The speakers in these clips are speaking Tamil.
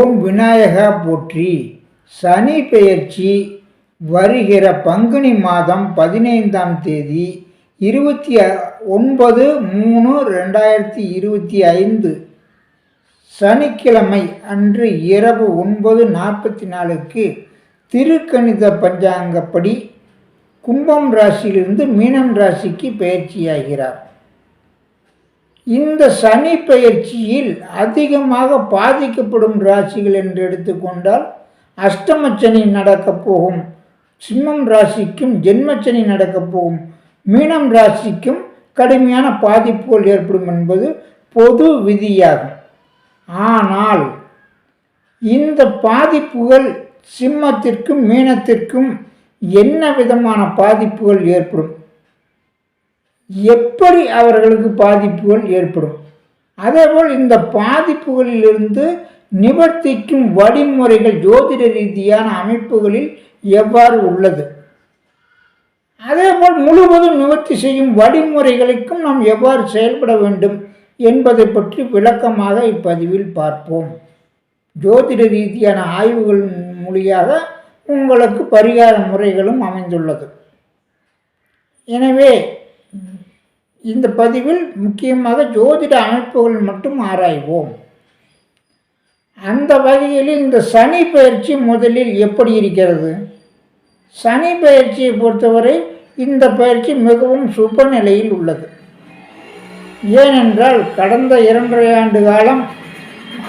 ஓம் விநாயகா போற்றி. சனி பெயர்ச்சி வருகிற பங்குனி மாதம் பதினைந்தாம் தேதி இருபத்தி ஒன்பது மூணு ரெண்டாயிரத்தி இருபத்தி ஐந்து. சனிக்கிழமை அன்று இரவு ஒன்பது நாற்பத்தி நாலுக்கு திருக்கணித பஞ்சாங்கப்படி கும்பம் ராசியிலிருந்து மீனம் ராசிக்கு பயிற்சியாகிறார் இந்த சனி பெயர்ச்சியில் அதிகமாக பாதிக்கப்படும் ராசிகள் என்று எடுத்துக்கொண்டால் அஷ்டமச்சனி நடக்கப் போகும். சிம்மம் ராசிக்கும் ஜென்மச்சனி நடக்கப் போகும். மீனம் ராசிக்கும் கடுமையான பாதிப்புகள் ஏற்படும் என்பது பொது விதியாகும். ஆனால் இந்த பாதிப்புகள் சிம்மத்திற்கும் மீனத்திற்கும் என்ன விதமான பாதிப்புகள் ஏற்படும்? எப்படி அவர்களுக்கு பாதிப்புகள் ஏற்படும்? அதேபோல் இந்த பாதிப்புகளிலிருந்து நிவர்த்திக்கும் வழிமுறைகள் ஜோதிட ரீதியான அமைப்புகளில் எவ்வாறு உள்ளது? அதேபோல் முழுவதும் நிவர்த்தி செய்யும் வழிமுறைகளுக்கும் நாம் எவ்வாறு செயல்பட வேண்டும் என்பதை பற்றி விளக்கமாக இப்பதிவில் பார்ப்போம். ஜோதிட ரீதியான ஆய்வுகள் மொழியாக உங்களுக்கு பரிகார முறைகளும் அமைந்துள்ளது. எனவே இந்த பதிவில் முக்கியமாக ஜோதிட அமைப்புகள் மட்டும் ஆராய்வோம். அந்த வகையில் இந்த சனி பயிற்சி முதலில் எப்படி இருக்கிறது? சனி பயிற்சியை பொறுத்தவரை இந்த பயிற்சி மிகவும் சுப நிலையில் உள்ளது. ஏனென்றால் கடந்த இரண்டரை ஆண்டு காலம்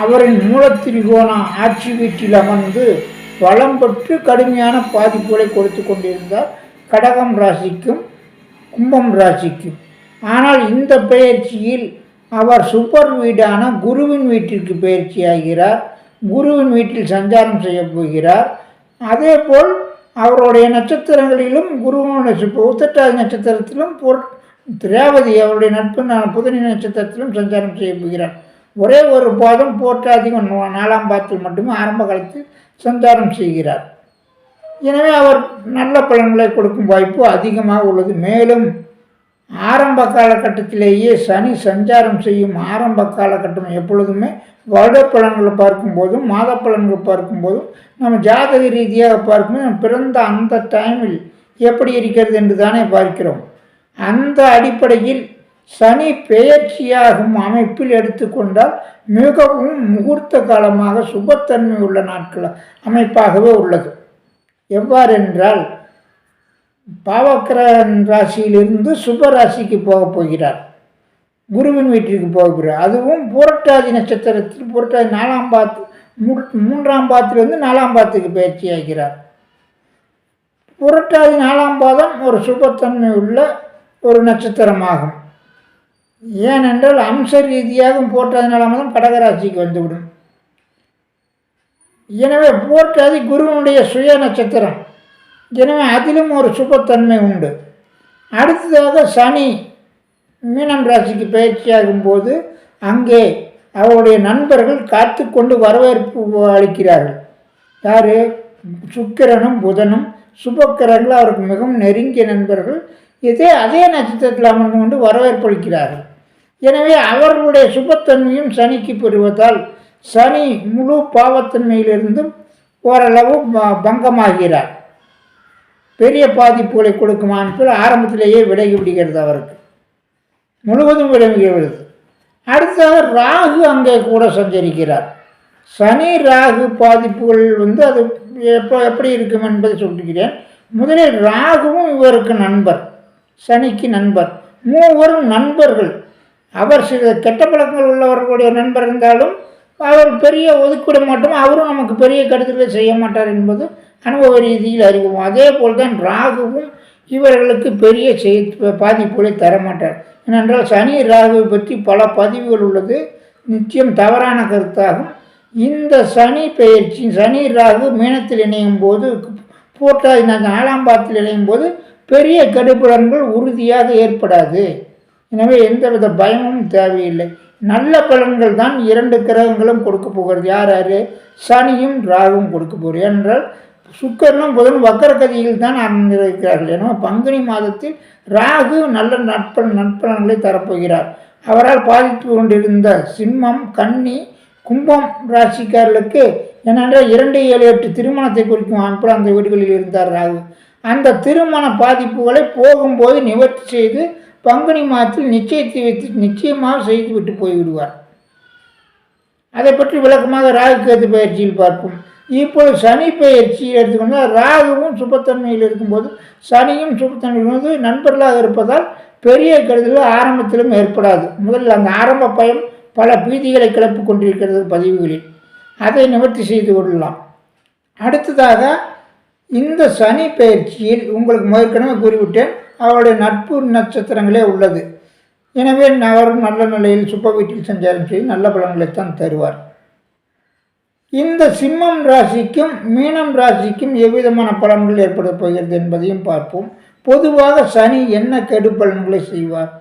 அவரின் மூலத்திரிகோண ஆட்சி வீட்டில் அமர்ந்து வளம் பெற்று கடுமையான பாதிப்புகளை கொடுத்து கொண்டிருந்தார். கடகம் ராசிக்கும் கும்பம் ராசிக்கும். ஆனால் இந்த பயிற்சியில் அவர் சூப்பர் வீடான குருவின் வீட்டிற்கு பயிற்சியாகிறார். குருவின் வீட்டில் சஞ்சாரம் செய்ய போகிறார். அதேபோல் அவருடைய நட்சத்திரங்களிலும் குருவனுடைய சுப்ப உத்தட்டாதி நட்சத்திரத்திலும் பொற் திராவதி அவருடைய நட்பு புதனி நட்சத்திரத்திலும் சஞ்சாரம் செய்ய போகிறார். ஒரே ஒரு பாதம் போற்றாதிகம் நாலாம் பாதத்தில் மட்டுமே ஆரம்ப காலத்தில் சஞ்சாரம் செய்கிறார். எனவே அவர் நல்ல பலன்களை கொடுக்கும் வாய்ப்பு அதிகமாக உள்ளது. மேலும் ஆரம்ப காலகட்டத்திலேயே சனி சஞ்சாரம் செய்யும் ஆரம்ப காலகட்டம் எப்பொழுதுமே வருட பலன்களை பார்க்கும்போதும் மாத பலன்கள் பார்க்கும்போதும் நம்ம ஜாதக ரீதியாக பார்க்கும்போது நம்ம பிறந்த அந்த டைமில் எப்படி இருக்கிறது என்று தானே பார்க்கிறோம். அந்த அடிப்படையில் சனி பெயர்ச்சியாகும் அமைப்பில் எடுத்துக்கொண்டால் மிகவும் முகூர்த்த காலமாக சுபத்தன்மை உள்ள நாட்கள் அமைப்பாகவே உள்ளது. எவ்வாறென்றால் பாவக்கிரகன் ராசியிலிருந்து சுப ராசிக்கு போகப் போகிறார். குருவின் வீட்டிற்கு போகிறார். அதுவும் புரட்டாதி நட்சத்திரத்தில் புரட்டாதி நாலாம் பாத்து மூன்றாம் பாத்திலிருந்து நாலாம் பாத்துக்கு பயிற்சி ஆகிறார். புரட்டாதி நாலாம் பாதம் ஒரு சுபத்தன்மை உள்ள ஒரு நட்சத்திரமாகும். ஏனென்றால் அம்ச ரீதியாக போட்டாதி நாலாம் பாதம் கடகராசிக்கு வந்துவிடும். எனவே போட்டாதி குருவனுடைய சுய நட்சத்திரம். எனவே அதிலும் ஒரு சுபத்தன்மை உண்டு. அடுத்ததாக சனி மீனம் ராசிக்கு பயிற்சியாகும் போது அங்கே அவருடைய நண்பர்கள் காத்து கொண்டு வரவேற்பு அளிக்கிறார்கள். யார்? சுக்கிரனும் புதனும். சுபக்கிரங்கள் அவருக்கு மிகவும் நெருங்கிய நண்பர்கள். இதே அதே நட்சத்திரத்தில் அமர்ந்து கொண்டு வரவேற்பு அளிக்கிறார்கள். எனவே அவர்களுடைய சுபத்தன்மையும் சனிக்கு பெறுவதால் சனி முழு பாவத்தன்மையிலிருந்தும் ஓரளவு பங்கமாகிறார். பெரிய பாதிப்புகளை கொடுக்குமான்னு ஆரம்பத்திலேயே விலகி விடுகிறது அவருக்கு. முழுவதும் விலகி விடுது அடுத்ததாக ராகு அங்கே கூட சஞ்சரிக்கிறார். சனி ராகு பாதிப்புகள் வந்து அது எப்போ எப்படி இருக்கும் என்பதை சொல்லுகிறேன் முதலில் ராகுவும் இவருக்கு நண்பர் சனிக்கு நண்பர் மூவரும் நண்பர்கள். அவர் சில கெட்ட பழக்கங்கள் உள்ளவர்களுடைய நண்பர் இருந்தாலும் அவர் பெரிய ஒதுக்கிவிட மாட்டோம் அவரும் நமக்கு பெரிய கருத்துக்களை செய்ய மாட்டார் என்பது அனுபவ ரீதியில் அறிவோம். அதே போல் தான் ராகுவும் இவர்களுக்கு பெரிய செய் பாதிப்புகளை தரமாட்டார். ஏனென்றால் சனி ராகுவை பற்றி பல பதிவுகள் உள்ளது. நிச்சயம் தவறான கருத்தாகும். இந்த சனி பெயர்ச்சி சனி ராகு மீனத்தில் இணையும் போது போட்டால் நாலாம் பாத்தில் இணையும் போது பெரிய கடுப்புலன்கள் உறுதியாக ஏற்படாது. எனவே எந்தவித பயமும் தேவையில்லை. நல்ல பலன்கள் தான் இரண்டு கிரகங்களும் கொடுக்க போகிறது. யார் யார்? சனியும் ராகும் கொடுக்க போகிறது. ஏனென்றால் சுக்கரனும் புதனும் வக்கரகதியில் தான் அமர்ந்திருக்கிறார்கள். ஏன்னா பங்குனி மாதத்தில் ராகு நல்ல நட்பன் நட்பலன்களை தரப்போகிறார். அவரால் பாதித்து கொண்டிருந்த சிம்மம் கன்னி கும்பம் ராசிக்காரர்களுக்கு என்னென்றால் இரண்டு ஏழு எட்டு திருமணத்தை குறிக்கும் அப்புறம் அந்த வீடுகளில் இருந்தார் ராகு. அந்த திருமண பாதிப்புகளை போகும்போது நிவர்த்தி செய்து பங்குனி மாதத்தில் நிச்சயத்தை வைத்து நிச்சயமாக செய்து விட்டு போய்விடுவார். அதை பற்றி விளக்கமாக ராகு கேது பயிற்சியில் பார்ப்போம். இப்போது சனி பயிற்சி எடுத்துக்கொண்டால் ராகுவும் சுபத்தன்மையில் இருக்கும்போது சனியும் சுபத்தன்மையில் வந்து நண்பர்களாக இருப்பதால் பெரிய கருதல் ஆரம்பத்திலும் ஏற்படாது. முதலில் அந்த ஆரம்ப பயம் பல பீதிகளை கிளப்பு கொண்டிருக்கிறது பதிவுகளில். அதை நிவர்த்தி செய்து கொள்ளலாம். அடுத்ததாக இந்த சனி பயிற்சியில் உங்களுக்கு முதற்கனவே கூறிவிட்டேன் அவருடைய நட்பு நட்சத்திரங்களே உள்ளது. எனவே அவரும் நல்ல நிலையில் சுப்ப வீட்டில் சஞ்சாரம் சரி நல்ல பலன்களைத்தான் தருவார். இந்த சிம்மம் ராசிக்கும் மீனம் ராசிக்கும் எவ்விதமான பலன்கள் ஏற்பட போகிறது என்பதையும் பார்ப்போம். பொதுவாக சனி என்ன கெடு பலன்களை செய்வார்?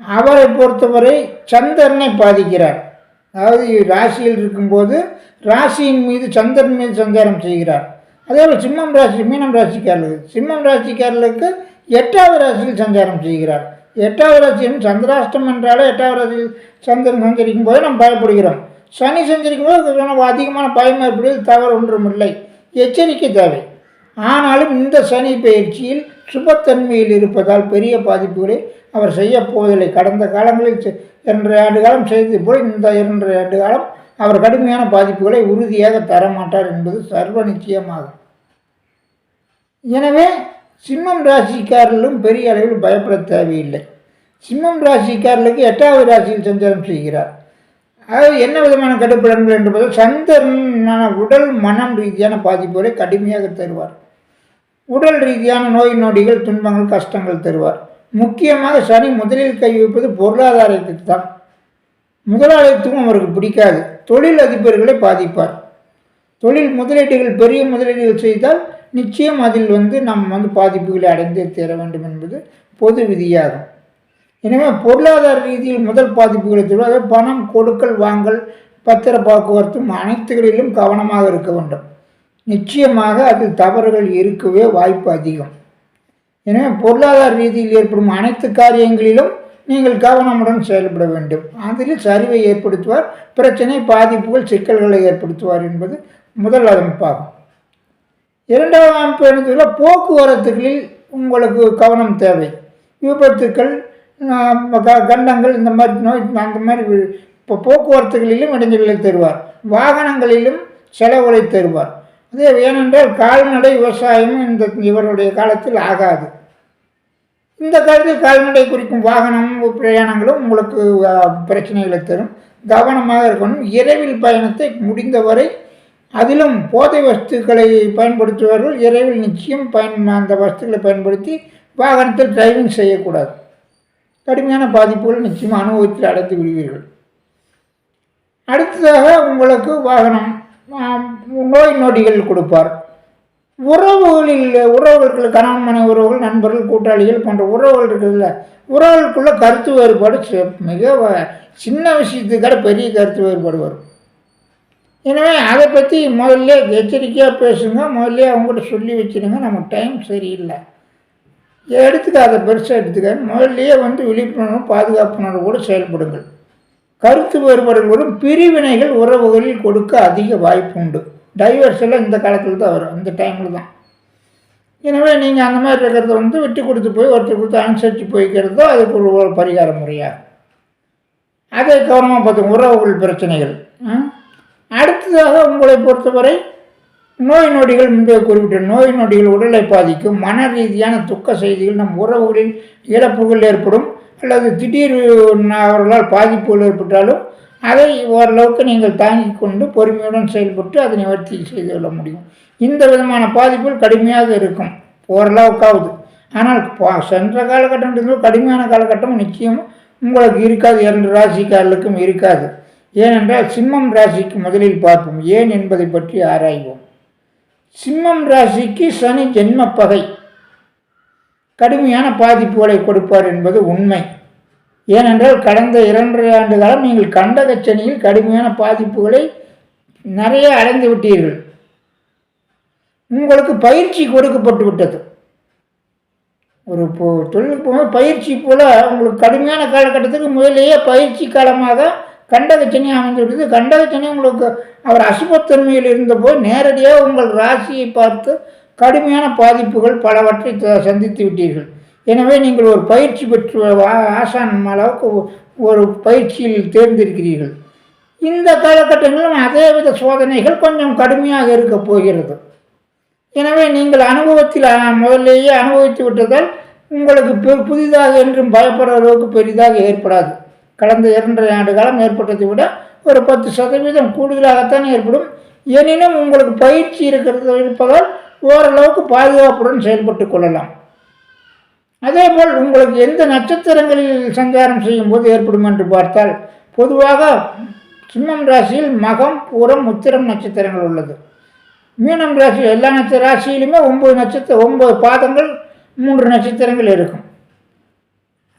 அவரை பொறுத்தவரை சந்திரனை பாதிக்கிறார். அதாவது ராசியில் இருக்கும்போது ராசியின் மீது சந்திரன் மீது சஞ்சாரம் செய்கிறார். அதே போல் சிம்மம் ராசி மீனம் ராசிக்காரர்களுக்கு சிம்மம் ராசிக்காரர்களுக்கு எட்டாவது ராசியில் சஞ்சாரம் செய்கிறார். எட்டாவது ராசியும் சந்திராஷ்டம் என்றாலே எட்டாவது ராசியில் சந்திரன் சஞ்சரிக்கும் போது நாம் பயப்படுகிறோம். சனி சஞ்சரிக்கும் போது அதிகமான பயம் ஏற்படுவது தவறு ஒன்றும் இல்லை. எச்சரிக்கை தேவை. ஆனாலும் இந்த சனி பயிற்சியில் சுபத்தன்மையில் இருப்பதால் பெரிய பாதிப்புகளை அவர் செய்யப்போவதில்லை கடந்த காலங்களில் இரண்டரை ஆண்டு காலம் செய்தது போல் இந்த இரண்டரை ஆண்டு காலம் அவர் கடுமையான பாதிப்புகளை உறுதியாக தர மாட்டார் என்பது சர்வ நிச்சயமாகும் எனவே சிம்மம் ராசிக்காரர்களும் பெரிய அளவில் பயப்பட தேவையில்லை. சிம்மம் ராசிக்காரர்களுக்கு எட்டாவது ராசியில் சஞ்சாரம் செய்கிறார். அதாவது என்ன விதமான கட்டுப்படங்கள் என்று சந்திரனான உடல் மனம் ரீதியான பாதிப்புகளை கடுமையாக தருவார். உடல் ரீதியான நோய் நொடிகள் துன்பங்கள் கஷ்டங்கள் தருவார். முக்கியமாக சனி முதலில் கை வைப்பது பொருளாதாரத்துக்கு தான் முதலாளித்துவம் அவருக்கு பிடிக்காது. தொழில் அதிபர்களை பாதிப்பார். தொழில் முதலீடுகள் பெரிய முதலீடுகள் செய்தால் நிச்சயம் அதில் வந்து நாம் வந்து பாதிப்புகளை அடைந்தே தீர வேண்டும் என்பது பொது விதியாகும். எனவே பொருளாதார ரீதியில் முதல் பாதிப்புகளை தருவது பணம் கொடுக்கல் வாங்கல் பத்திர போக்குவரத்தும் அனைத்துகளிலும் கவனமாக இருக்க வேண்டும். நிச்சயமாக அதில் தவறுகள் இருக்கவே வாய்ப்பு அதிகம். எனவே பொருளாதார ரீதியில் ஏற்படும் அனைத்து காரியங்களிலும் நீங்கள் கவனமுடன் செயல்பட வேண்டும். அதில் சரிவை ஏற்படுத்துவார் பிரச்சனை பாதிப்புகள் சிக்கல்களை ஏற்படுத்துவார் என்பது முதல் அமைப்பாகும் இரண்டாவது அமைப்பு என்ன போக்குவரத்துகளில் உங்களுக்கு கவனம் தேவை. விபத்துக்கள் கண்டங்கள் இந்த மாதிரி நோய் அந்த மாதிரி இப்போ போக்குவரத்துகளிலும் இடைஞ்சல்களை தருவார். வாகனங்களிலும் செலவுகளை தருவார். அதே ஏனென்றால் கால்நடை விவசாயமும் இந்த இவருடைய காலத்தில் ஆகாது. இந்த காலத்தில் கால்நடை குறிக்கும் வாகனம் பிரயாணங்களும் உங்களுக்கு பிரச்சனைகளை தரும். கவனமாக இருக்கணும். இரவில் பயணத்தை முடிந்தவரை அதிலும் போதை வஸ்துக்களை பயன்படுத்துவார்கள். இரவில் நிச்சயம் பயன் அந்த வஸ்துக்களை பயன்படுத்தி வாகனத்தில் டிரைவிங் செய்யக்கூடாது. கடுமையான பாதிப்புகள் நிச்சயமாக அனுபவத்தில் அடைந்து விடுவீர்கள். அடுத்ததாக உங்களுக்கு வாகனம் நோய் நொடிகள் கொடுப்பார். உறவுகளில் உறவுகளுக்குள்ள கணவன் மனை உறவுகள் நண்பர்கள் கூட்டாளிகள் போன்ற உறவுகள் இருக்குதுல்ல. உறவுகளுக்குள்ள கருத்து வேறுபாடு மிக சின்ன விஷயத்துக்காக பெரிய கருத்து வேறுபாடு வரும். எனவே அதை பற்றி முதல்ல எச்சரிக்கையாக பேசுங்க. முதல்ல அவங்கள்ட்ட சொல்லி வச்சுருங்க. நமக்கு டைம் சரியில்லை. எடுத்துக்காத பெருசாக எடுத்துக்க முதல்லையே வந்து விழிப்புணர்வு பாதுகாப்புணர்வோடு செயல்படுங்கள். கருத்து வேறுபாடுகளோடும் பிரிவினைகள் உறவுகளில் கொடுக்க அதிக வாய்ப்பு உண்டு. டைவர்ஸ் எல்லாம் இந்த காலத்தில் தான் வரும். இந்த டைமில் தான். எனவே நீங்கள் அந்த மாதிரி இருக்கிறத வந்து விட்டு கொடுத்து போய் ஒருத்தர் கொடுத்து அனுசரித்து போய்க்கிறது தான் அதுக்கு ஒரு பரிகார முறையாக அதை கவனமாக பார்த்து உறவுகள் பிரச்சனைகள். அடுத்ததாக உங்களை பொறுத்தவரை நோய் நொடிகள் முன்பே குறிப்பிட்ட நோய் நொடிகள் உடலை பாதிக்கும் மன ரீதியான துக்க செய்திகள் நம் உறவுகளின் இழப்புகள் ஏற்படும் அல்லது திடீர் அவர்களால் பாதிப்புகள் ஏற்பட்டாலும் அதை ஓரளவுக்கு நீங்கள் தாங்கி கொண்டு பொறுமையுடன் செயல்பட்டு அதை நிவர்த்தி செய்து கொள்ள முடியும். இந்த விதமான பாதிப்புகள் கடுமையாக இருக்கும். ஓரளவுக்காவது. ஆனால் சென்ற காலகட்டம் கடுமையான காலகட்டம் நிச்சயம் உங்களுக்கு இருக்காது. இரண்டு ராசிக்காரர்களுக்கும் இருக்காது. ஏனென்றால் சிம்மம் ராசிக்கு முதலில் பார்ப்போம். ஏன் என்பதை பற்றி ஆராய்வோம். சிம்மம் ராசிக்கு சனி ஜென்மப்பகை. கடுமையான பாதிப்புகளை கொடுப்பார் என்பது உண்மை. ஏனென்றால் கடந்த இரண்டரை ஆண்டு காலம் நீங்கள் கண்டகச்சனியில் கடுமையான பாதிப்புகளை நிறைய அடைந்து விட்டீர்கள். உங்களுக்கு பயிற்சி கொடுக்கப்பட்டு விட்டது. ஒரு தொழில்நுட்பம் பயிற்சி போல் உங்களுக்கு கடுமையான காலகட்டத்துக்கு முதலேயே பயிற்சி காலமாக கண்டகச்சனி அமைந்து விட்டது. கண்டகச்சனி உங்களுக்கு அவர் அசுபத்தன்மையில் இருந்தபோது நேரடியாக உங்கள் ராசியை பார்த்து கடுமையான பாதிப்புகள் பலவற்றை சந்தித்து விட்டீர்கள். எனவே நீங்கள் ஒரு பயிற்சி பெற்று ஆசான் அளவுக்கு ஒரு பயிற்சியில் தேர்ந்திருக்கிறீர்கள். இந்த காலகட்டங்களிலும் அதேவித சோதனைகள் கொஞ்சம் கடுமையாக இருக்கப் போகிறது. எனவே நீங்கள் அனுபவத்தில் முதல்லேயே அனுபவித்து விட்டதால் உங்களுக்கு புதிதாக என்றும் பயப்படுற அளவுக்கு பெரிதாக ஏற்படாது. கடந்த இரண்டரை ஆண்டு காலம் ஏற்பட்டதை விட ஒரு பத்து சதவீதம் கூடுதலாகத்தான் ஏற்படும். எனினும் உங்களுக்கு பயிற்சி இருக்கிறது இருப்பதால் ஓரளவுக்கு பாதுகாப்புடன் செயல்பட்டு கொள்ளலாம். அதேபோல் உங்களுக்கு எந்த நட்சத்திரங்களில் சஞ்சாரம் செய்யும் போது ஏற்படும் என்று பார்த்தால் பொதுவாக சிம்மம் ராசியில் மகம் பூரம் உத்திரம் நட்சத்திரங்கள் உள்ளது. மீனம் ராசி எல்லா நட்ச ராசியிலுமே ஒன்பது நட்சத்திர ஒன்பது பாதங்கள் மூன்று நட்சத்திரங்கள் இருக்கும்.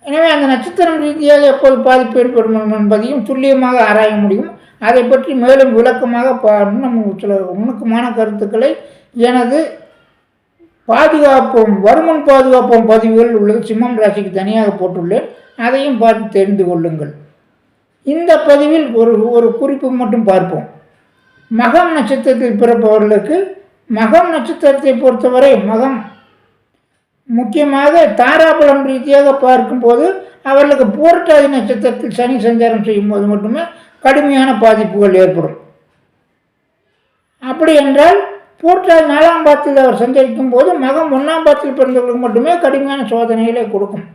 எனவே அந்த நட்சத்திரம் ரீதியாக எப்போது பாதிப்பு ஏற்படும் என்பதையும் துல்லியமாக ஆராய முடியும். அதை பற்றி மேலும் விளக்கமாக பா இன்னும் சில நுணுக்கமான கருத்துக்களை எனது பாதுகாப்போம் வருமன் பாதுகாப்போம் பதிவுகள் உள்ளது. சிம்மம் ராசிக்கு தனியாக போட்டுள்ளேன். அதையும் பார்த்து தெரிந்து கொள்ளுங்கள். இந்த பதிவில் ஒரு ஒரு குறிப்பு மட்டும் பார்ப்போம். மகம் நட்சத்திரத்தில் பிறப்பவர்களுக்கு மகம் நட்சத்திரத்தை பொறுத்தவரை மகம் முக்கியமாக தாராபலம் ரீதியாக பார்க்கும்போது அவர்களுக்கு போராட்டாதி நட்சத்திரத்தில் சனி சஞ்சாரம் செய்யும் போது மட்டுமே கடுமையான பாதிப்புகள் ஏற்படும். அப்படி என்றால் பூரட்டாதி நாலாம் பாத்தில் அவர் சஞ்சரிக்கும் போது மகம் ஒன்றாம் பாத்தில் பிறந்தவர்களுக்கு மட்டுமே கடுமையான சோதனைகளை கொடுக்கும்.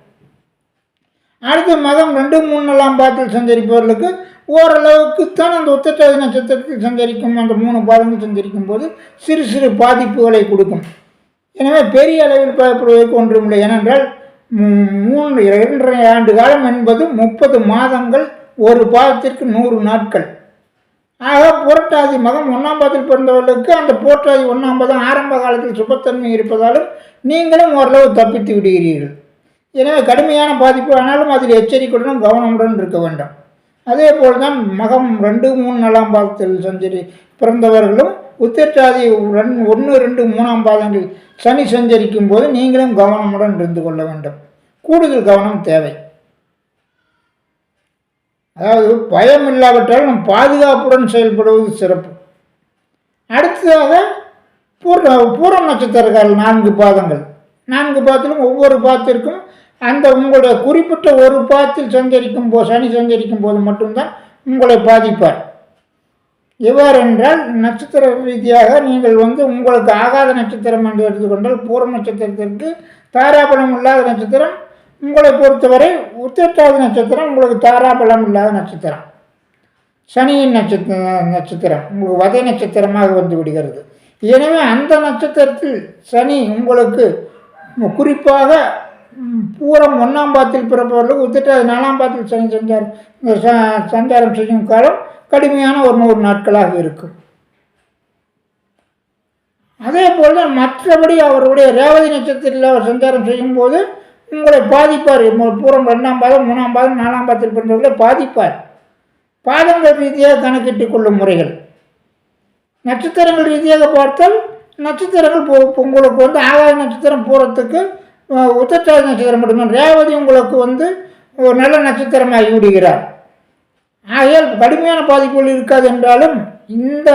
அடுத்து மகம் ரெண்டு மூணு பாத்தில் சஞ்சரிப்பவர்களுக்கு ஓரளவுக்குத்தான் அந்த உத்தட்டாதி நட்சத்திரத்தில் சஞ்சரிக்கும் அந்த மூணு பாதங்கள் சஞ்சரிக்கும் போது சிறு சிறு பாதிப்புகளை கொடுக்கும். எனவே பெரிய அளவில் பயப்படுவதற்கு ஒன்றுமில்லை. ஏனென்றால் மூன்று இரண்டரை ஆண்டு காலம் என்பது முப்பது மாதங்கள் ஒரு பாதத்திற்கு நூறு நாட்கள். ஆக புரட்டாதி மகம் ஒன்றாம் பாதத்தில் பிறந்தவர்களுக்கு அந்த புரட்டாதி ஒன்றாம் பதம் ஆரம்ப காலத்தில் சுபத்தன்மை இருப்பதாலும் நீங்களும் ஓரளவு தப்பித்து விடுகிறீர்கள். எனவே கடுமையான பாதிப்பு ஆனாலும் அதில் எச்சரிக்கையுடன் கவனமுடன் இருக்க வேண்டும். அதே போல் தான் மகம் ரெண்டு மூணு நாலாம் பாதத்தில் சஞ்சரி பிறந்தவர்களும் உத்திரட்டாதி ரெண் ஒன்று ரெண்டு மூணாம் பாதங்கள் சனி சஞ்சரிக்கும் போது நீங்களும் கவனமுடன் இருந்து கொள்ள வேண்டும். கூடுதல் கவனம் தேவை. அதாவது பயம் இல்லாவிட்டால் நம் பாதுகாப்புடன் செயல்படுவது சிறப்பு. அடுத்ததாக பூர்ண பூரம் நட்சத்திரக்காரர்கள் நான்கு பாதங்கள். நான்கு பாத்திலும் ஒவ்வொரு பாத்திற்கும் அந்த உங்களுடைய குறிப்பிட்ட ஒரு பாத்தில் சஞ்சரிக்கும் போது சனி சஞ்சரிக்கும் போது மட்டும்தான் உங்களை பாதிப்பார். எவ்வாறு என்றால் நட்சத்திர ரீதியாக நீங்கள் வந்து உங்களுக்கு ஆகாத நட்சத்திரம் என்று எடுத்துக்கொண்டால் பூரம் நட்சத்திரத்திற்கு தாராபலம் இல்லாத நட்சத்திரம் உங்களை பொறுத்தவரை உத்திரட்டாதி நட்சத்திரம் உங்களுக்கு தாராபலம் இல்லாத நட்சத்திரம். சனியின் நட்சத்திர நட்சத்திரம். உங்களுக்கு வதை நட்சத்திரமாக வந்து விடுகிறது. எனவே அந்த நட்சத்திரத்தில் சனி உங்களுக்கு குறிப்பாக பூரம் ஒன்றாம் பாத்தில் பிறப்பவர்களுக்கு உத்திரட்டாதி நாலாம் பாத்தில் சனி சஞ்சாரம் சஞ்சாரம் செய்யும் காலம் கடுமையான ஒரு நூறு நாட்களாக இருக்கும். அதே போல் மற்றபடி அவருடைய ரேவதி நட்சத்திரத்தில் அவர் சஞ்சாரம் செய்யும்போது உங்களை பாதிப்பார். பூரம் ரெண்டாம் பாதம் மூணாம் பாதம் நாலாம் பாதத்தில் பிறந்தவர்களை பாதிப்பார். பாதங்கள் ரீதியாக கணக்கிட்டுக் கொள்ளும் முறைகள். நட்சத்திரங்கள் ரீதியாக பார்த்தால் நட்சத்திரங்கள் போ உங்களுக்கு வந்து ஆகாய நட்சத்திரம் போகிறதுக்கு உத்தட்டாதி நட்சத்திரம் மட்டும்தான் ரேவதி உங்களுக்கு வந்து ஒரு நல்ல நட்சத்திரமாகி விடுகிறார். ஆகையால் கடுமையான பாதிப்புகள் இருக்காது என்றாலும் இந்த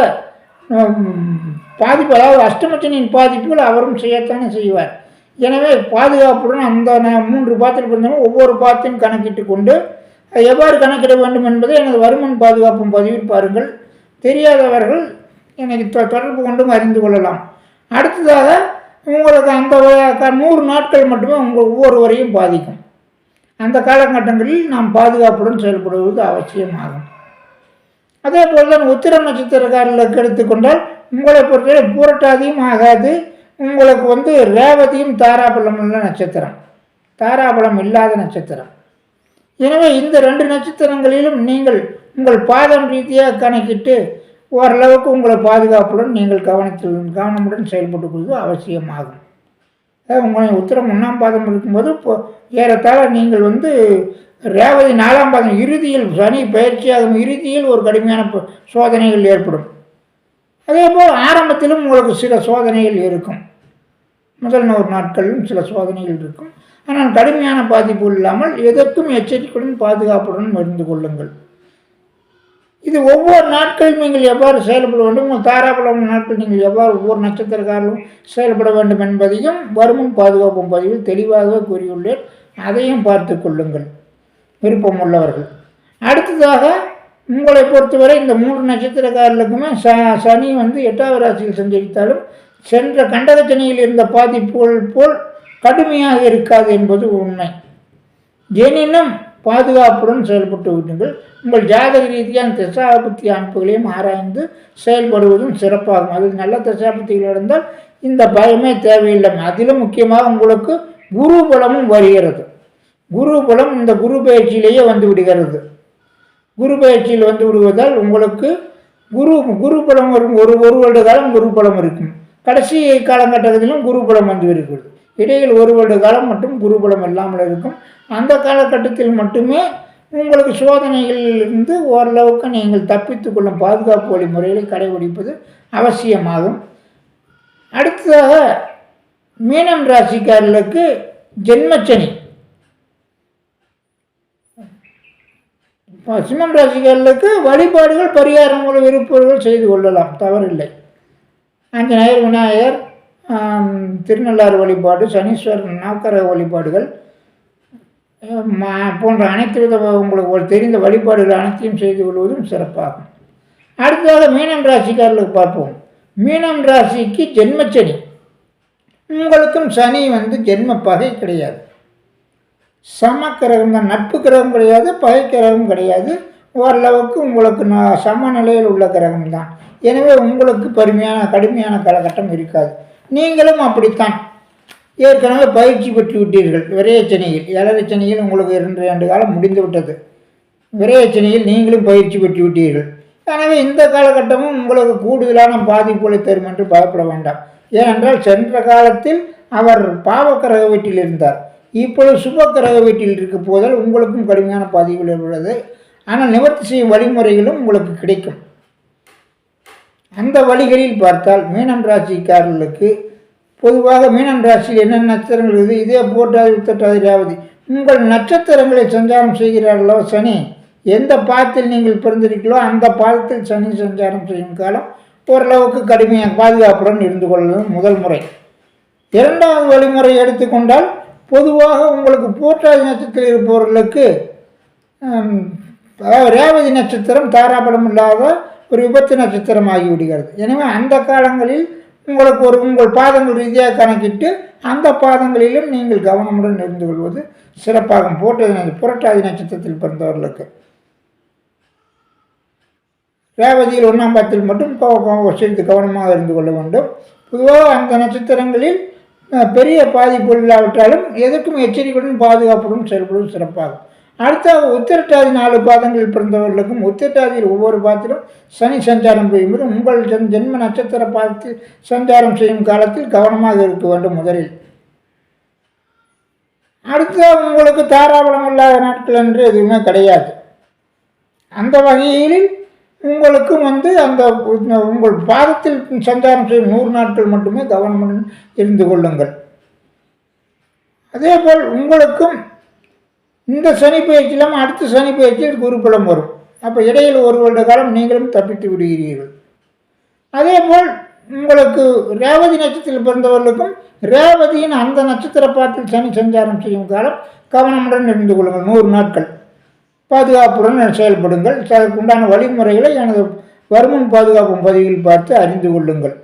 பாதிப்பு அதாவது அஷ்டமச்சனின் பாதிப்புகள் அவரும் செய்யத்தானே செய்வார். எனவே பாதுகாப்புடன் அந்த நான் மூன்று பாத்திரம் பிறந்தவங்க ஒவ்வொரு பாத்தையும் கணக்கிட்டு கொண்டு எவ்வாறு கணக்கிட வேண்டும் என்பதை எனது வருமன் பாதுகாப்பும் பதிவில் பாருங்கள். தெரியாதவர்கள் எனக்கு தொ- தொடர்பு கொண்டும் அறிந்து கொள்ளலாம். அடுத்ததாக உங்களுக்கு அந்த க- நூறு நாட்கள் மட்டுமே உங்கள் ஒவ்வொருவரையும் பாதிக்கும். அந்த காலகட்டங்களில் நாம் பாதுகாப்புடன் செயல்படுவது அவசியமாகும். அதே போல் தான் உத்திரம் நட்சத்திரக்காரர்களுக்கு எடுத்துக்கொண்டால் உங்களை பொறுத்தவரை பூரட்டாதியும் ஆகாது. உங்களுக்கு வந்து ரேவதியும் தாராபலம் உள்ள நட்சத்திரம். தாராபலம் இல்லாத நட்சத்திரம். எனவே இந்த ரெண்டு நட்சத்திரங்களிலும் நீங்கள் உங்கள் பாதம் ரீதியாக கணக்கிட்டு ஓரளவுக்கு உங்களை பாதுகாப்புடன் நீங்கள் கவனத்தில் கவனமுடன் செயல்பட்டு கொள்வது அவசியமாகும். அதாவது உத்தரம் உத்திரம் ஒன்றாம் பாதம் இருக்கும்போது இப்போ ஏறத்தாழ நீங்கள் வந்து ரேவதி நாலாம் பாதம் இறுதியில் சனி பயிற்சியாகும் இறுதியில் ஒரு கடுமையான ப- சோதனைகள் ஏற்படும். அதே போல் ஆரம்பத்திலும் உங்களுக்கு சில சோதனைகள் இருக்கும். முதல் நூறு நாட்களிலும் சில சோதனைகள் இருக்கும். ஆனால் கடுமையான பாதிப்பு இல்லாமல் எதற்கும் எச்சரிக்கையுடன் பாதுகாப்புடன் இருந்து கொள்ளுங்கள். இது ஒவ்வொரு நாட்களும் நீங்கள் எவ்வாறு செயல்பட வேண்டும்? உங்கள் தாராபலம் நாட்கள் நீங்கள் எவ்வாறு ஒவ்வொரு நட்சத்திரக்காரரும் செயல்பட வேண்டும் என்பதையும் வருமும் பாதுகாப்பும் பதிவில் தெளிவாகவே கூறியுள்ளேன். அதையும் பார்த்து கொள்ளுங்கள். விருப்பம் உள்ளவர்கள். அடுத்ததாக உங்களை பொறுத்தவரை இந்த மூன்று நட்சத்திரக்காரர்களுக்குமே ச சனி வந்து எட்டாவது ராசியில் சஞ்சரித்தாலும் சென்ற கண்டக இருந்த பாதிப்புகள் போல் கடுமையாக இருக்காது என்பது உண்மை. எனினும் பாதுகாப்புடன் செயல்பட்டு விடுங்கள். உங்கள் ஜாதக ரீதியான தசாபத்தி அமைப்புகளையும் ஆராய்ந்து செயல்படுவதும் சிறப்பாகும். அது நல்ல தசாபத்திகள் நடந்தால் இந்த பயமே தேவையில்லை. அதிலும் முக்கியமாக உங்களுக்கு குரு பலமும் வருகிறது. குரு பலம் இந்த குரு பயிற்சியிலேயே வந்து விடுகிறது. குரு பயிற்சியில் வந்து விடுவதால் உங்களுக்கு குரு குரு பலம் வரும். ஒரு ஒரு வருட காலம் குரு பலம் இருக்கும். கடைசி காலகட்டத்திலும் குரு பலம் வந்து இருக்கிறது. இடையில் ஒரு வருட காலம் மட்டும் குரு பலம் இல்லாமல் இருக்கும். அந்த காலகட்டத்தில் மட்டுமே உங்களுக்கு சோதனைகளிலிருந்து ஓரளவுக்கு நீங்கள் தப்பித்து கொள்ளும் பாதுகாப்பு வழிமுறைகளை கடைபிடிப்பது அவசியமாகும். அடுத்ததாக மீனம் ராசிக்காரர்களுக்கு ஜென்மச்சனி இப்போ சிம்மம் ராசிகளுக்கு வழிபாடுகள் பரிகாரங்கள் விருப்பங்கள் செய்து கொள்ளலாம். தவறில்லை. ஆஞ்சநேயர் விநாயகர் திருநள்ளாறு வழிபாடு சனீஸ்வரன் நவக்கரக வழிபாடுகள் போன்ற அனைத்து வித உங்களுக்கு ஒரு தெரிந்த வழிபாடுகள் அனைத்தையும் செய்து கொள்வதும் சிறப்பாகும். அடுத்ததாக மீனம் ராசிக்காரர்களுக்கு பார்ப்போம். மீனம் ராசிக்கு ஜென்மச்சனி. உங்களுக்கும் சனி வந்து ஜென்ம பகை கிடையாது. சம கிரகம் தான். நட்பு கிரகம் கிடையாது பகை கிரகம் கிடையாது. ஓரளவுக்கு உங்களுக்கு நான் சமநிலையில் உள்ள கிரகம் தான். எனவே உங்களுக்கு பெருமையான கடுமையான காலகட்டம் இருக்காது. நீங்களும் அப்படித்தான். ஏற்கனவே பயிற்சி பெற்று விட்டீர்கள். விரையச்சனையில் இளரச்சனையில் உங்களுக்கு இரண்டு ஆண்டு காலம் முடிந்து விட்டது. விரையச்சனையில் நீங்களும் பயிற்சி பெற்று விட்டீர்கள். எனவே இந்த காலகட்டமும் உங்களுக்கு கூடுதலான பாதிப்புகளை தரும் என்று பயப்பட வேண்டாம். ஏனென்றால் சென்ற காலத்தில் அவர் பாவக்கிரக வீட்டில் இருந்தார். இப்பொழுது சுபக்கிரக வீட்டில் இருக்க போதால் உங்களுக்கும் கடுமையான பாதிப்புகள் உள்ளது ஆனால் நிவர்த்தி செய்யும் வழிமுறைகளும் உங்களுக்கு கிடைக்கும். அந்த வழிகளில் பார்த்தால் மீனம் ராசிக்காரர்களுக்கு பொதுவாக மீனம் ராசியில் என்னென்ன நட்சத்திரங்கள் இருக்குது? இதே போட்டாது உத்தட்டாதி ரேவதி உங்கள் நட்சத்திரங்களை சஞ்சாரம் செய்கிறார்களோ சனி எந்த பாதத்தில் நீங்கள் பிறந்திருக்கீங்களோ அந்த பாதத்தில் சனி சஞ்சாரம் செய்யும் காலம் ஓரளவுக்கு கடுமையாக பாதுகாப்புடன் இருந்து கொள்வது முதல் முறை. இரண்டாவது வழிமுறை எடுத்துக்கொண்டால் பொதுவாக உங்களுக்கு போற்றாதி நட்சத்திரம் இருப்பவர்களுக்கு ரேவதி நட்சத்திரம் தாராபலம் இல்லாத ஒரு விபத்து நட்சத்திரம் ஆகிவிடுகிறது. எனவே அந்த காலங்களில் உங்களுக்கு ஒரு உங்கள் பாதங்கள் ரீதியாக கணக்கிட்டு அந்த பாதங்களிலும் நீங்கள் கவனமுடன் இருந்து கொள்வது சிறப்பாகும் போட்டது புரட்டாதி நட்சத்திரத்தில் பிறந்தவர்களுக்கு. ரேவதியில் ஒன்றாம் பாதத்தில் மட்டும் கவ- சிறிது கவனமாக இருந்து கொள்ள வேண்டும். பொதுவாக அந்த நட்சத்திரங்களில் பெரிய பாதிப்பு இல்லாவிட்டாலும் எதற்கும் எச்சரிக்கையுடன் பாதுகாப்புடன் செயல்படும் சிறப்பாகும். அடுத்த உத்திரட்டாதி நாலு பாதங்களில் பிறந்தவர்களுக்கும் உத்திரட்டாதியில் ஒவ்வொரு பாதத்திலும் சனி சஞ்சாரம் செய்யும்போது உங்கள் ஜென் ஜென்ம நட்சத்திர பாதத்தில் சஞ்சாரம் செய்யும் காலத்தில் கவனமாக இருக்க வேண்டும் முதலில். அடுத்த உங்களுக்கு தாராபலம் இல்லாத நாட்கள் என்று எதுவுமே கிடையாது. அந்த வகையில் உங்களுக்கும் வந்து அந்த உங்கள் பாதத்தில் சஞ்சாரம் செய்யும் நூறு நாட்கள் மட்டுமே கவனமுடன் இருந்து கொள்ளுங்கள். அதேபோல் உங்களுக்கும் இந்த சனி பயிற்சியிலும் அடுத்த சனி பயிற்சியில் குருபலம் வரும். அப்போ இடையில் ஒரு வருட காலம் நீங்களும் தப்பித்து விடுகிறீர்கள். அதேபோல் உங்களுக்கு ரேவதி நட்சத்திரத்தில் பிறந்தவர்களுக்கும் ரேவதியின் அந்த நட்சத்திர பாட்டில் சனி சஞ்சாரம் செய்யும் காலம் கவனமுடன் இருந்து கொள்ளுங்கள். நூறு நாட்கள். பாதுகாப்புடன் செயல்படுங்கள். அதற்குண்டான வழிமுறைகளை எனது வருமுன் பாதுகாப்பும் பதிவில் பார்த்து அறிந்து கொள்ளுங்கள்.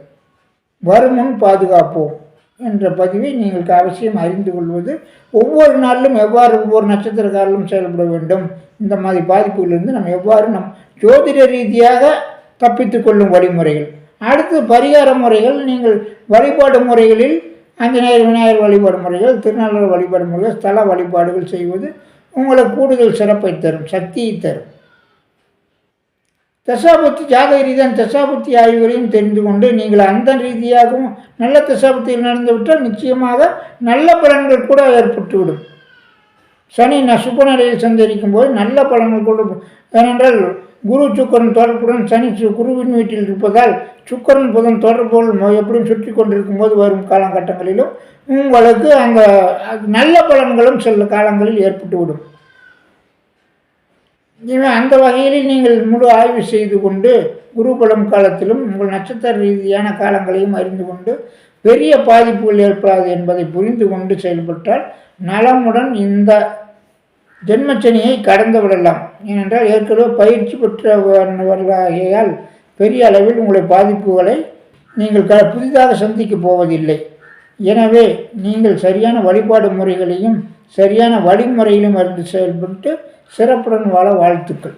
வருமுன் பாதுகாப்போம் என்ற பதிவை நீங்கள் அவசியம் அறிந்து கொள்வது. ஒவ்வொரு நாளிலும் எவ்வாறு ஒவ்வொரு நட்சத்திரக்காரர்களும் செயல்பட வேண்டும்? இந்த மாதிரி பாதிப்புகளிலிருந்து நம்ம எவ்வாறு நம் ஜோதிட ரீதியாக தப்பித்து கொள்ளும் வழிமுறைகள்? அடுத்து பரிகார முறைகள். நீங்கள் வழிபாடு முறைகளில் ஆஞ்சநேயர் விநாயகர் வழிபாடு முறைகள் திருநள்ளாறு வழிபாடு முறைகள் ஸ்தல வழிபாடுகள் செய்வது உங்களை கூடுதல் சிறப்பை தரும் சக்தியை தரும். தசாபுத்தி ஜாதக ரீதியான தசாபுத்தி ஆய்வுகளையும் தெரிந்து கொண்டு நீங்கள் அந்த ரீதியாகவும் நல்ல தசாபுத்தியில் நடந்துவிட்டால் நிச்சயமாக நல்ல பலன்கள் கூட ஏற்பட்டுவிடும். சனி நசுப்பு சுபநிலையில் சந்தரிக்கும் போது நல்ல பலன்கள் கூட ஏனென்றால் குரு சுக்கரன் தொடர்புடன் சனி சு- குருவின் வீட்டில் இருப்பதால் சுக்கரன் புதன் தொடர்புகள் எப்படியும் சுற்றி கொண்டிருக்கும் போது வரும் காலகட்டங்களிலும் உங்களுக்கு அங்கே அது நல்ல பலன்களும் சில காலங்களில் ஏற்பட்டுவிடும். இவன் அந்த வகையில் நீங்கள் முழு ஆய்வு செய்து கொண்டு குருபலம் காலத்திலும் உங்கள் நட்சத்திர ரீதியான காலங்களையும் அறிந்து கொண்டு பெரிய பாதிப்புகள் ஏற்படாது என்பதை புரிந்து கொண்டு செயல்பட்டால் நலமுடன் இந்த ஜென்மச்சனியை கடந்து விடலாம். ஏனென்றால் ஏற்கனவே பயிற்சி பெற்றவர்களாகியால் பெரிய அளவில் உங்களை பாதிப்புகளை நீங்கள் க புதிதாக சந்திக்கப் போவதில்லை. எனவே நீங்கள் சரியான வழிபாடு முறைகளையும் சரியான வழிமுறையிலும் அறிந்து செயல்பட்டு சிறப்புடன் வாழ வாழ்த்துக்கள்.